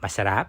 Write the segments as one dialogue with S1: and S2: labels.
S1: Masarap?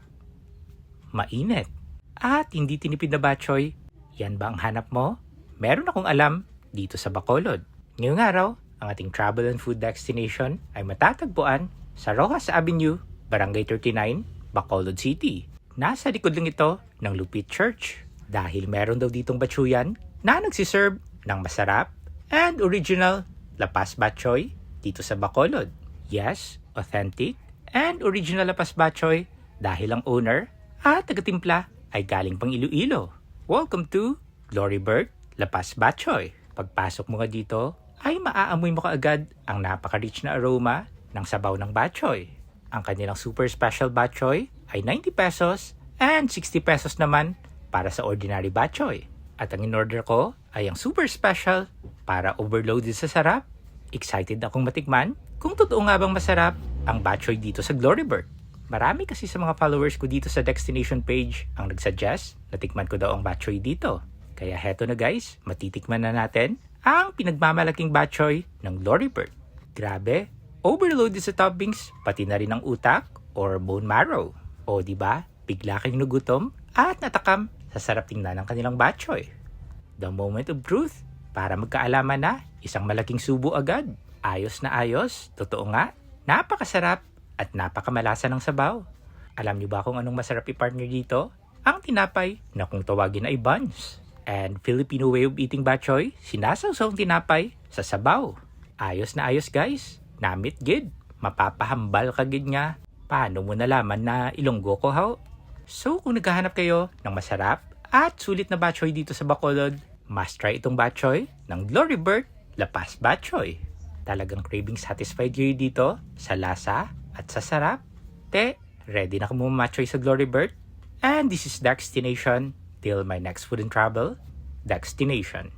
S1: Mainit? At hindi tinipid na batchoy? Yan ba ang hanap mo? Meron akong alam dito sa Bacolod. Ngayong araw, ang ating travel and food destination ay matatagpuan sa Rojas Avenue, Barangay 39, Bacolod City. Nasa likod lang ito ng Lupit Church dahil meron daw ditong batsuyan na nagsiserve ng masarap and original lapas batchoy dito sa Bacolod. Yes, authentic and original lapas batchoy dahil ang owner at tagatimpla ay galing pang Iloilo. Welcome to Glory Bird Lapas Batchoy. Pagpasok mo nga dito, ay maaamoy mo kaagad ang napaka-rich na aroma ng sabaw ng batchoy. Ang kanilang super special batchoy ay 90 pesos and 60 pesos naman para sa ordinary batchoy. At ang in-order ko ay ang super special para overloaded sa sarap. Excited akong matikman kung totoo nga bang masarap ang batchoy dito sa Glory Bird. Marami kasi sa mga followers ko dito sa destination page ang nagsuggest na tikman ko daw ang batchoy dito. Kaya heto na guys, matitikman na natin ang pinagmamalaking batchoy ng Glory Bird. Grabe, overloaded sa toppings, pati na rin ang utak or bone marrow. O di ba? Bigla kayong nagutom at natakam sa sarap tingnan ng kanilang batchoy. The moment of truth para magkaalaman na isang malaking subo agad. Ayos na ayos, totoo nga, napakasarap at napakamalasa ng sabaw. Alam niyo ba kung anong masarap i-partner dito? Ang tinapay na kung tawagin ay buns. And Filipino way of eating batchoy, sinasawsaw ang tinapay sa sabaw. Ayos na ayos guys, namit gid. Mapapahambal ka gid nga. Paano mo nalaman na ilonggo ko how? So kung naghahanap kayo ng masarap at sulit na batchoy dito sa Bacolod, must try itong batchoy ng Glory Bird La Paz Batchoy. Talagang craving satisfied kayo dito sa lasa at sa sarap. Te, ready na matchoy sa Glory Bird? And this is Destination till my next food and travel destination.